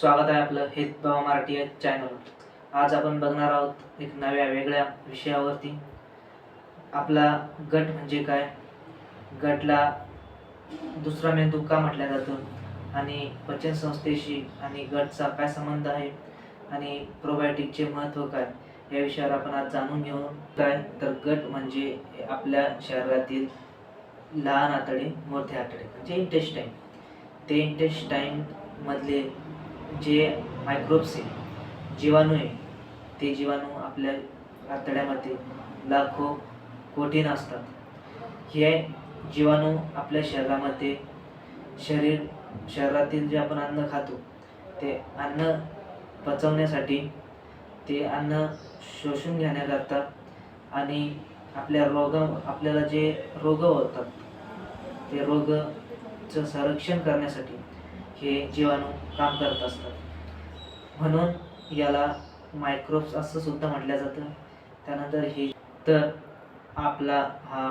स्वागत आहे आपलं हेच बाबा मराठी या चॅनलवर आज आपण बघणार आहोत एक नव्या वेगळ्या विषयावरती. आपला गट म्हणजे काय? गटला दुसरा मेंदू का म्हटला जातो? आणि पचन संस्थेशी आणि गटचा काय संबंध आहे? आणि प्रोबायोटिकचे महत्त्व काय? या विषयावर आपण आज जाणून घेऊ. काय? तर गट म्हणजे आपल्या शरीरातील लहान आतडे मोठे आतडे म्हणजे इंटेस्टाईन ते इंटेस्टाईन मधले जे मायक्रोब्स आहे जीवाणू आहे ते जीवाणू आपल्या आतड्यामध्ये लाखो कोटीन असतात. हे जीवाणू आपल्या शरीरामध्ये शरीर शरीरातील जे आपण अन्न खातो ते अन्न पचवण्यासाठी ते अन्न शोषून घेण्याकरता आणि आपल्या रोग आपल्याला जे रोग होतात ते रोगचं संरक्षण करण्यासाठी हे जीवाणू काम करत असतात. म्हणून याला मायक्रोब्स असं सुद्धा म्हटलं जातं. त्यानंतर हे तर आपला हा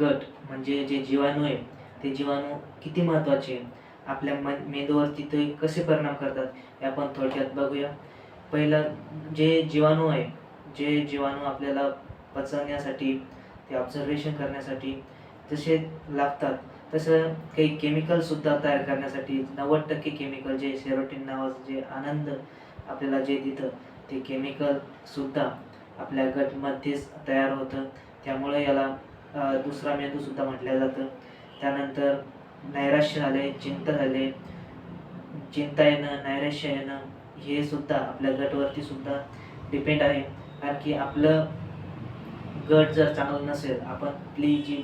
गट म्हणजे जे जीवाणू आहे ते जीवाणू किती महत्त्वाचे आपल्या म मेंदूवरती ते कसे परिणाम करतात हे आपण थोडक्यात बघूया. पहिलं जे जीवाणू आहे जे जीवाणू आपल्याला पचवण्यासाठी ते ऑब्झर्वेशन करण्यासाठी जसे लागतात तसं काही केमिकलसुद्धा तयार करण्यासाठी नव्वद टक्के केमिकल जे सेरोटीन नावाचं जे आनंद आपल्याला जे देतं ते केमिकलसुद्धा आपल्या गटमध्येच तयार होतं. त्यामुळे याला दुसरा मेंदूसुद्धा म्हटलं जातं. त्यानंतर नैराश्य झाले चिंता झाले चिंता येणं नैराश्य येणं हे सुद्धा आपल्या गटवरती सुद्धा डिपेंड आहे. कारण की आपलं गट जर चांगलं नसेल आपण आपली जी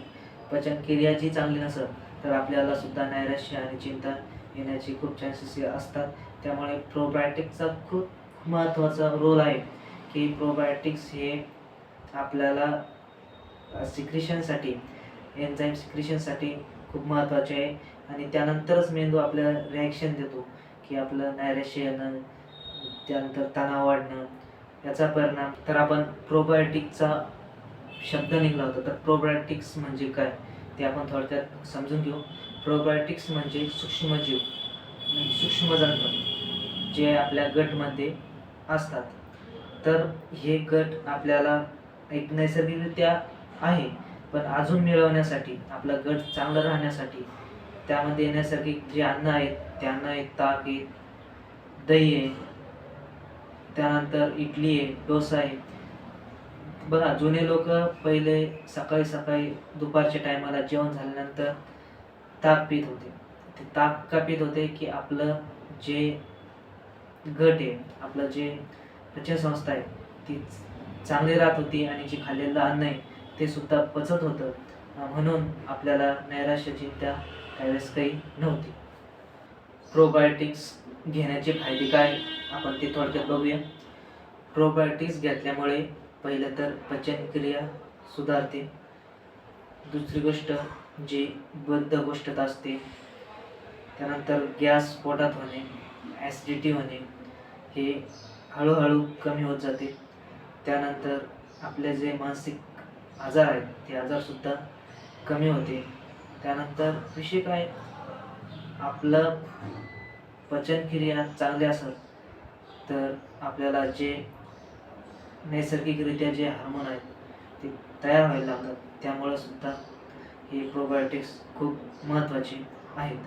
पचनक्रिया जी चांगली नसेल तर आपल्याला सुद्धा नैराश्य आणि चिंता येण्याची खूप चान्सेस असतात. त्यामुळे प्रोबायोटिक्सचा खूप महत्त्वाचा रोल आहे की प्रोबायोटिक्स हे आपल्याला सिक्रिशनसाठी एन्झाईम सिक्रिशनसाठी खूप महत्त्वाचे आहे. आणि त्यानंतरच मेंदू आपल्याला रिॲक्शन देतो की आपलं नैराश्य येणं त्यानंतर तणाव वाढणं याचा परिणाम. तर आपण प्रोबायोटिकचा शब्द निघाला होता. तर प्रोबायोटिक्स म्हणजे काय? ते आपण थोडक्यात समजून घेऊ. प्रोबायोटिक्स म्हणजे सूक्ष्मजीव. म्हणजे सूक्ष्मजंत जे आपल्या गटमध्ये असतात. तर हे गट आपल्याला एक नैसर्गिकरित्या आहे पण अजून मिळवण्यासाठी आपला गट चांगलं राहण्यासाठी त्यामध्ये नैसर्गिक जे अन्न आहेत ते अन्न आहेत ताक आहे दही आहे त्यानंतर इडली आहे डोसा आहे बघा जुने लोक पहिले सकाळी सकाळी दुपारच्या टायमाला जेवण झाल्यानंतर ताक पीत होते. ते ताक का पीत होते की आपलं जे गट आहे आपलं जे पचनसंस्था आहे ती चांगली राहत होती आणि जे खाल्लेलं अन्न आहे ते सुद्धा पचत होतं. म्हणून आपल्याला नैराश्य चिंता त्यावेळेस काही नव्हती. प्रोबायोटिक्स घेण्याचे फायदे काय? आपण ते थोडक्यात बघूया. प्रोबायोटिक्स घेतल्यामुळे पहिलं तर पचनक्रिया सुधारते. दुसरी गोष्ट जी बद्ध गोष्ट असते त्यानंतर गॅस पोटात होणे ॲसिडिटी होणे हे हळूहळू कमी होत जाते. त्यानंतर आपले जे मानसिक आजार आहेत ते आजारसुद्धा कमी होते. त्यानंतर विषय काय? आपलं पचनक्रिया चांगली असेल तर आपल्याला जे नैसर्गिकरित्या जे हार्मोन आहेत ते तयार व्हायला लागतात. त्यामुळं सुद्धा हे प्रोबायोटिक्स खूप महत्त्वाचे आहेत.